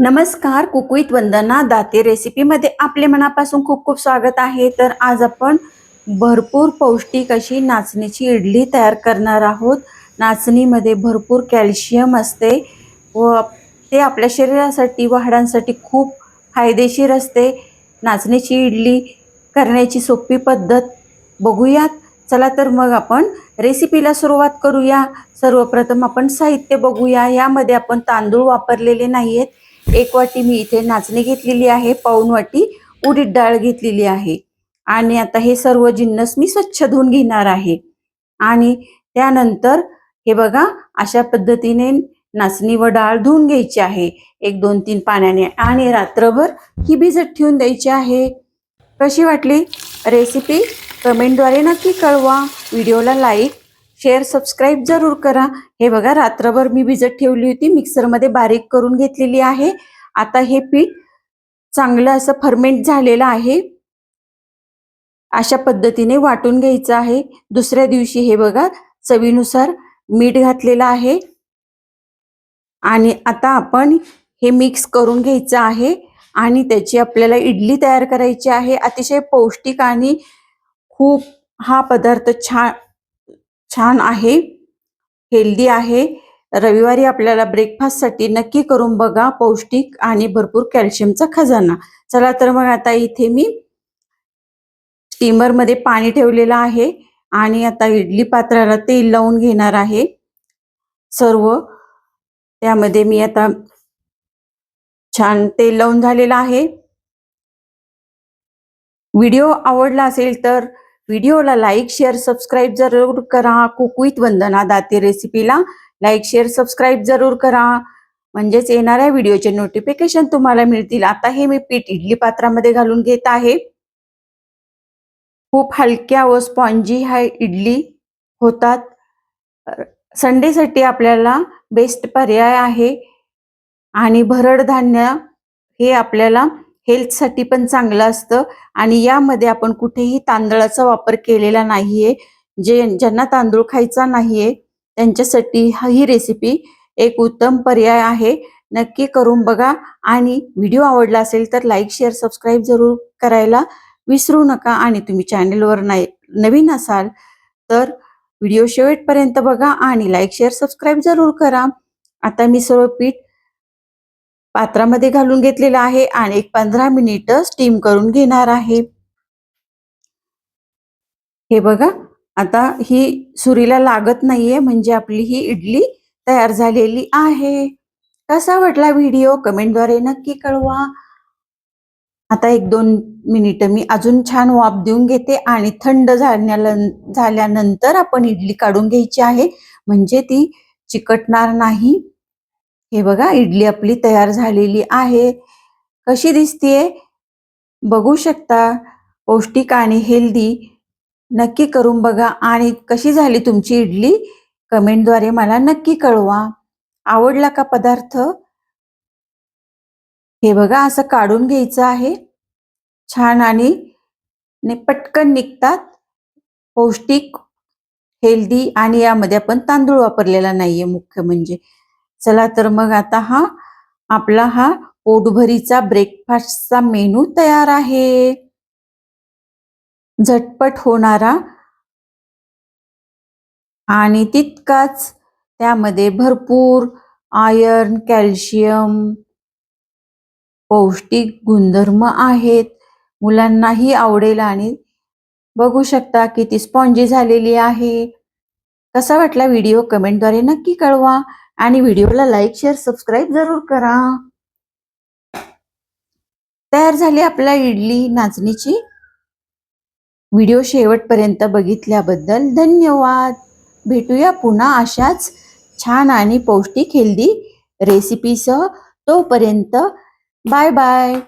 नमस्कार कुकुईत वंदना दाते रेसिपीमध्ये आपले मनापासून खूप खूप स्वागत आहे. तर आज आपण भरपूर पौष्टिक अशी नाचणीची इडली तयार करणार आहोत. नाचणीमध्ये भरपूर कॅल्शियम असते व ते आपल्या शरीरासाठी व हाडांसाठी खूप फायदेशीर असते. नाचणीची इडली करण्याची सोपी पद्धत बघूयात. चला तर मग आपण रेसिपीला सुरुवात करूया. सर्वप्रथम आपण साहित्य बघूया. यामध्ये आपण तांदूळ वापरलेले नाही आहेत एक वाटी मी इथे नाचणी घेतलेली आहे पाऊन वाटी उडीद डाळ घेतलेली आहे. आणि आता हे सर्व जिन्नस मी स्वच्छ धुवून घेणार आहे. आणि त्यानंतर हे बघा अशा पद्धतीने नाचणी व डाळ धुवून घ्यायची आहे. एक दोन तीन पाण्याने आणि रात्रभर ही भिजत ठेवून द्यायची आहे. कशी वाटली? रेसिपी कमेंटद्वारे नक्की कळवा. व्हिडिओला लाईक शेअर सबस्क्राईब जरूर करा. हे बघा रात्रभर मी भिजत ठेवली होती. मिक्सरमध्ये बारीक करून घेतलेली आहे. आता हे पीठ चांगलं असं फर्मेंट झालेलं आहे. अशा पद्धतीने वाटून घ्यायचं आहे. दुसऱ्या दिवशी हे बघा चवीनुसार मीठ घातलेलं आहे. आणि आता आपण हे मिक्स करून घ्यायचं आहे. आणि त्याची आपल्याला इडली तयार करायची आहे. अतिशय पौष्टिक आणि खूप हा पदार्थ छान छान आहे हेल्दी आहे. रविवारी आपल्याला ब्रेकफास्टसाठी नक्की करून बघा पौष्टिक आणि भरपूर कॅल्शियमचा खजाना. चला तर मग आता इथे मी स्टीमरमध्ये पाणी ठेवलेलं आहे आणि आता इडली पात्राला तेल लावून घेणार आहे. सर्व. त्यामध्ये मी आता छान तेल लावून झालेलं आहे. व्हिडिओ आवडला असेल तर व्हिडिओला लाईक शेअर सबस्क्राईब जरूर करा. कुकुईत वंदना दाते रेसिपीला लाईक शेअर सबस्क्राईब जरूर करा. म्हणजेच येणाऱ्या व्हिडिओचे नोटिफिकेशन तुम्हाला मिळतील. आता हे मी पीठ इडली पात्रामध्ये घालून घेत आहे. खूप हलक्या व स्पॉन्जी ह्या इडली होतात. संडेसाठी आपल्याला बेस्ट पर्याय आहे. आणि भरड धान्य हे आपल्याला हेल्थसाठी पण चांगलं असतं. आणि यामध्ये आपण कुठेही तांदळाचा वापर केलेला नाहीये. जे ज्यांना तांदूळ खायचा नाहीये त्यांच्यासाठी ही रेसिपी एक उत्तम पर्याय आहे. नक्की करून बघा. आणि व्हिडिओ आवडला असेल तर लाईक शेअर सबस्क्राईब जरूर करायला विसरू नका. आणि तुम्ही चॅनेलवर नाही नवीन असाल तर व्हिडिओ शेवटपर्यंत बघा आणि लाईक शेअर सबस्क्राईब जरूर करा. आता मी सर्व पीठ पात्रामध्ये घालून घेतलेलं आहे आणि एक पंधरा मिनिट स्टीम करून घेणार आहे. हे बघा आता ही सुरीला लागत नाहीये म्हणजे आपली ही इडली तयार झालेली आहे. कसा वाटला व्हिडिओ? कमेंटद्वारे नक्की कळवा. आता एक दोन मिनिटं मी अजून छान वाफ देऊन घेते आणि थंड झाल्या झाल्यानंतर आपण इडली काढून घ्यायची आहे. म्हणजे ती चिकटणार नाही. हे बघा इडली आपली तयार झालेली आहे. कशी दिसतीये? बघू शकता पौष्टिक आणि हेल्दी. नक्की करून बघा. आणि कशी झाली तुमची इडली? कमेंटद्वारे मला नक्की कळवा. आवडला का पदार्थ? हे बघा असं काढून घ्यायचं आहे. छान आणि पटकन निघतात. पौष्टिक हेल्दी आणि यामध्ये आपण तांदूळ वापरलेला नाहीये मुख्य म्हणजे. चला तर मग आता हा आपला हा पोटभरीचा ब्रेकफास्टचा मेनू तयार आहे. झटपट होणारा आणि तितकाच त्यामध्ये भरपूर आयर्न कॅल्शियम पौष्टिक गुणधर्म आहेत. मुलांनाही आवडेल आणि बघू शकता किती स्पॉन्जी झालेली आहे. कसा वाटला व्हिडिओ कमेंटद्वारे नक्की कळवा. आणि व्हिडिओला लाईक शेअर सबस्क्राईब जरूर करा. तयार झाली आपल्या इडली नाचणीची व्हिडिओ शेवटपर्यंत बघितल्याबद्दल धन्यवाद. भेटूया पुन्हा अशाच छान आणि पौष्टिक हेल्दी रेसिपीसह. तोपर्यंत बाय बाय.